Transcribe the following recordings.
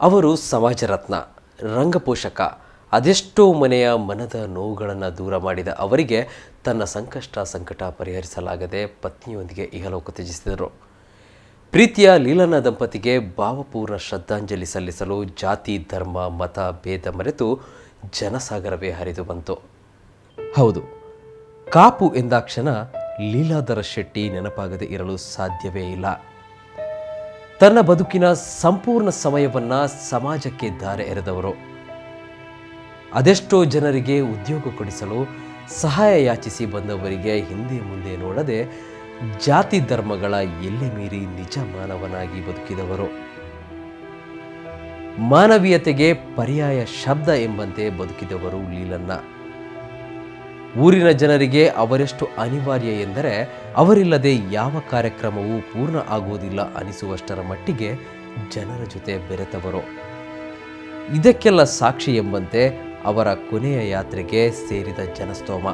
ಅವರು ಸಮಾಜ ರತ್ನ ರಂಗಪೋಷಕ, ಅದೆಷ್ಟೋ ಮನೆಯ ಮನದ ನೋವುಗಳನ್ನು ದೂರ ಮಾಡಿದ ಅವರಿಗೆ ತನ್ನ ಸಂಕಷ್ಟ ಸಂಕಟ ಪರಿಹರಿಸಲಾಗದೆ ಪತ್ನಿಯೊಂದಿಗೆ ಇಹಲೋಕ ತ್ಯಜಿಸಿದರು. ಪ್ರೀತಿಯ ಲೀಲನ ದಂಪತಿಗೆ ಭಾವಪೂರ್ಣ ಶ್ರದ್ಧಾಂಜಲಿ ಸಲ್ಲಿಸಲು ಜಾತಿ, ಧರ್ಮ, ಮತ, ಭೇದ ಮರೆತು ಜನಸಾಗರವೇ ಹರಿದು ಬಂತು. ಹೌದು, ಕಾಪು ಎಂದಾಕ್ಷಣ ಲೀಲಾಧರ ಶೆಟ್ಟಿ ನೆನಪಾಗದೆ ಇರಲು ಸಾಧ್ಯವೇ ಇಲ್ಲ. ತನ್ನ ಬದುಕಿನ ಸಂಪೂರ್ಣ ಸಮಯವನ್ನು ಸಮಾಜಕ್ಕೆ ಧಾರೆ ಎರೆದವರು. ಅದೆಷ್ಟೋ ಜನರಿಗೆ ಉದ್ಯೋಗ ಕೊಡಿಸಲು ಸಹಾಯ ಯಾಚಿಸಿ ಬಂದವರಿಗೆ ಹಿಂದೆ ಮುಂದೆ ನೋಡದೆ ಜಾತಿ ಧರ್ಮಗಳ ಎಲ್ಲೆ ಮೀರಿ ನಿಜ ಮಾನವನಾಗಿ ಬದುಕಿದವರು. ಮಾನವೀಯತೆಗೆ ಪರ್ಯಾಯ ಶಬ್ದ ಎಂಬಂತೆ ಬದುಕಿದವರು ಲೀಲನ್ನ. ಊರಿನ ಜನರಿಗೆ ಅವರೆಷ್ಟು ಅನಿವಾರ್ಯ ಎಂದರೆ ಅವರಿಲ್ಲದೆ ಯಾವ ಕಾರ್ಯಕ್ರಮವೂ ಪೂರ್ಣ ಆಗುವುದಿಲ್ಲ ಅನಿಸುವಷ್ಟರ ಮಟ್ಟಿಗೆ ಜನರ ಜೊತೆ ಬೆರೆತವರು. ಇದಕ್ಕೆಲ್ಲ ಸಾಕ್ಷಿ ಎಂಬಂತೆ ಅವರ ಕೊನೆಯ ಯಾತ್ರೆಗೆ ಸೇರಿದ ಜನಸ್ತೋಮ.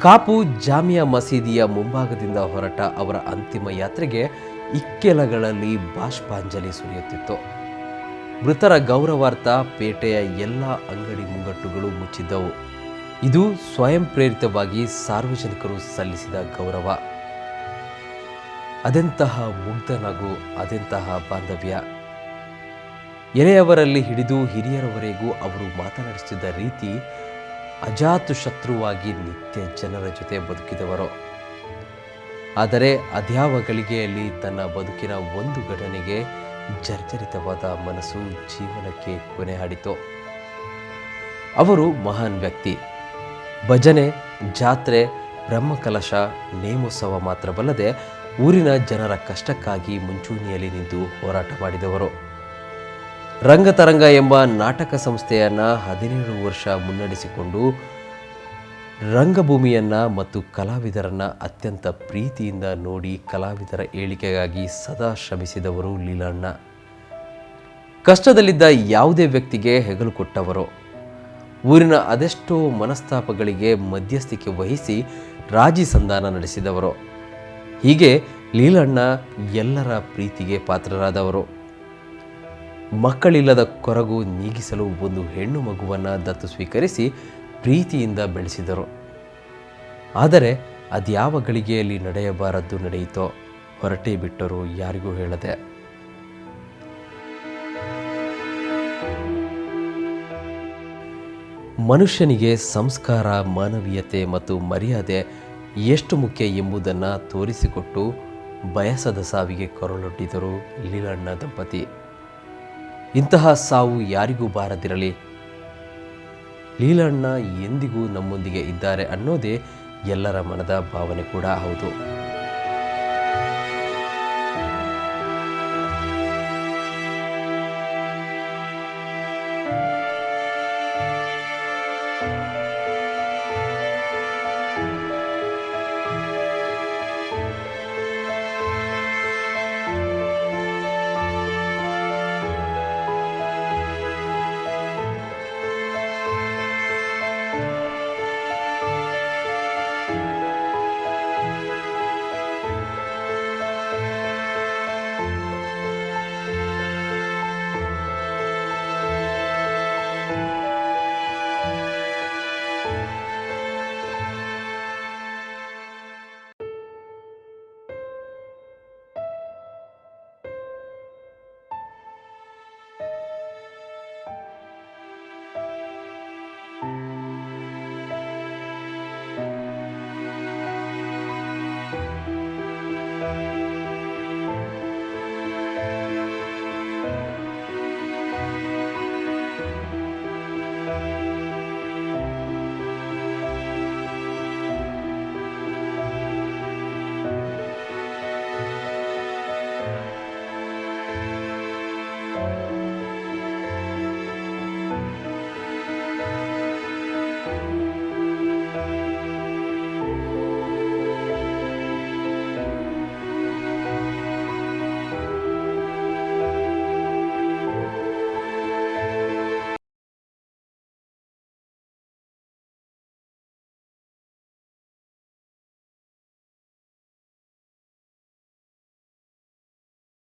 ಕಾಪು ಜಾಮಿಯಾ ಮಸೀದಿಯ ಮುಂಭಾಗದಿಂದ ಹೊರಟ ಅವರ ಅಂತಿಮ ಯಾತ್ರೆಗೆ ಇಕ್ಕೆಲಗಳಲ್ಲಿ ಬಾಷ್ಪಾಂಜಲಿ ಸುರಿಯುತ್ತಿತ್ತು. ಮೃತರ ಗೌರವಾರ್ಥ ಪೇಟೆಯ ಎಲ್ಲ ಅಂಗಡಿ ಮುಂಗಟ್ಟುಗಳು ಮುಚ್ಚಿದ್ದವು. ಇದು ಸ್ವಯಂ ಪ್ರೇರಿತವಾಗಿ ಸಾರ್ವಜನಿಕರು ಸಲ್ಲಿಸಿದ ಗೌರವ. ಅದೆಂತಹ ಮುಗ್ಧ ನಗು, ಅದೆಂತಹ ಬಾಂಧವ್ಯ. ಎಳೆಯವರಲ್ಲಿ ಹಿಡಿದು ಹಿರಿಯರವರೆಗೂ ಅವರು ಮಾತನಾಡಿಸುತ್ತಿದ್ದ ರೀತಿ ಅಜಾತು ಶತ್ರುವಾಗಿ ನಿತ್ಯ ಜನರ ಜೊತೆ ಬದುಕಿದವರು. ಆದರೆ ಅದ್ಯಾವ ಗಳಿಗೆಯಲ್ಲಿ ತನ್ನ ಬದುಕಿನ ಒಂದು ಘಟನೆಗೆ ಜರ್ಜರಿತವಾದ ಮನಸ್ಸು ಜೀವನಕ್ಕೆ ಕೊನೆ ಹಾಡಿತು. ಅವರು ಮಹಾನ್ ವ್ಯಕ್ತಿ. ಭಜನೆ, ಜಾತ್ರೆ, ಬ್ರಹ್ಮಕಲಶ, ನೇಮೋತ್ಸವ ಮಾತ್ರವಲ್ಲದೆ ಊರಿನ ಜನರ ಕಷ್ಟಕ್ಕಾಗಿ ಮುಂಚೂಣಿಯಲ್ಲಿ ನಿಂತು ಹೋರಾಟ ಮಾಡಿದವರು. ರಂಗತರಂಗ ಎಂಬ ನಾಟಕ ಸಂಸ್ಥೆಯನ್ನು ಹದಿನೇಳು ವರ್ಷ ಮುನ್ನಡೆಸಿಕೊಂಡು ರಂಗಭೂಮಿಯನ್ನು ಮತ್ತು ಕಲಾವಿದರನ್ನ ಅತ್ಯಂತ ಪ್ರೀತಿಯಿಂದ ನೋಡಿ ಕಲಾವಿದರ ಏಳಿಗೆಗಾಗಿ ಸದಾ ಶ್ರಮಿಸಿದವರು ಲೀಲಣ್ಣ. ಕಷ್ಟದಲ್ಲಿದ್ದ ಯಾವುದೇ ವ್ಯಕ್ತಿಗೆ ಹೆಗಲು ಕೊಟ್ಟವರು. ಊರಿನ ಅದೆಷ್ಟೋ ಮನಸ್ತಾಪಗಳಿಗೆ ಮಧ್ಯಸ್ಥಿಕೆ ವಹಿಸಿ ರಾಜಿ ಸಂಧಾನ ನಡೆಸಿದವರು. ಹೀಗೆ ಲೀಲಣ್ಣ ಎಲ್ಲರ ಪ್ರೀತಿಗೆ ಪಾತ್ರರಾದವರು. ಮಕ್ಕಳಿಲ್ಲದ ಕೊರಗು ನೀಗಿಸಲು ಒಂದು ಹೆಣ್ಣು ಮಗುವನ್ನು ದತ್ತು ಸ್ವೀಕರಿಸಿ ಪ್ರೀತಿಯಿಂದ ಬೆಳೆಸಿದರು. ಆದರೆ ಅದ್ಯಾವ ಗಳಿಗೆಯಲ್ಲಿ ನಡೆಯಬಾರದ್ದು ನಡೆಯಿತೋ ಹೊರಟೇ ಬಿಟ್ಟರು ಯಾರಿಗೂ ಹೇಳದೆ. ಮನುಷ್ಯನಿಗೆ ಸಂಸ್ಕಾರ, ಮಾನವೀಯತೆ ಮತ್ತು ಮರ್ಯಾದೆ ಎಷ್ಟು ಮುಖ್ಯ ಎಂಬುದನ್ನು ತೋರಿಸಿಕೊಟ್ಟು ಬಯಸದ ಸಾವಿಗೆ ಕೊರಳೊಡ್ಡಿದರು ಲೀಲಣ್ಣ ದಂಪತಿ. ಇಂತಹ ಸಾವು ಯಾರಿಗೂ ಬಾರದಿರಲಿ. ಲೀಲಣ್ಣ ಎಂದಿಗೂ ನಮ್ಮೊಂದಿಗೆ ಇದ್ದಾರೆ ಅನ್ನೋದೇ ಎಲ್ಲರ ಮನದ ಭಾವನೆ ಕೂಡ ಹೌದು.